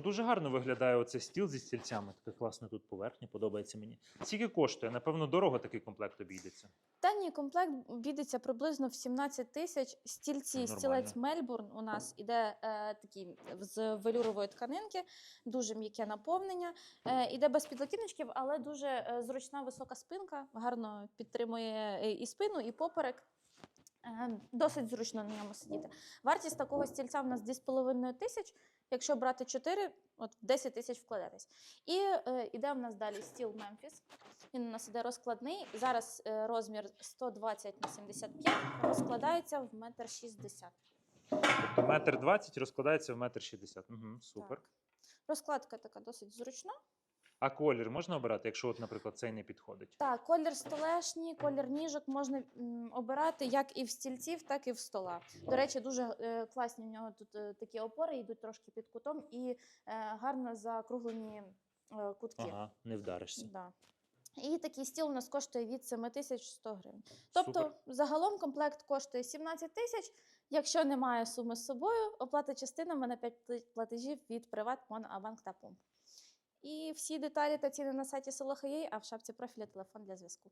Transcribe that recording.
Ну дуже гарно виглядає оцей стіл зі стільцями. Така класна тут поверхня, подобається мені. Скільки коштує? Напевно, дорого такий комплект обійдеться. Даний комплект обійдеться приблизно в 17 тисяч. Стільці, Ну, стілець Мельбурн у нас іде е, такий з велюрової тканинки, дуже м'яке наповнення. Е, іде без підлокітничків, але дуже е, зручна висока спинка, гарно підтримує е, і спину, і поперек. Е, Досить зручно на ньому сидіти. Вартість такого стільця в нас 2,5 тисяч. Якщо брати 4, от 10 тисяч вкладатись. І е, іде в нас далі стіл Мемфіс. Він у нас іде розкладний. Зараз е, розмір 120 на 75, розкладається в метр шістдесят. Тобто метр двадцять розкладається в метр шістдесят. Угу, супер. Так. Розкладка така досить зручна. А колір можна обирати, якщо, от, наприклад, цей не підходить? Так, колір столешні, колір ніжок можна м, обирати як і в стільців, так і в стола. До речі, дуже е, класні в нього тут е, такі опори, йдуть трошки під кутом і е, гарно закруглені е, кутки. Ага, не вдаришся. Да. І такий стіл у нас коштує від 7100 гривень. Тобто, Супер. загалом комплект коштує 17 тисяч. Якщо немає суми з собою, оплата частинами на 5 платежів від Приват, Мон, Абанк та Пумп. Всі деталі та ціни на сайті Солохаєй, а в шапці профіля телефон для зв'язку.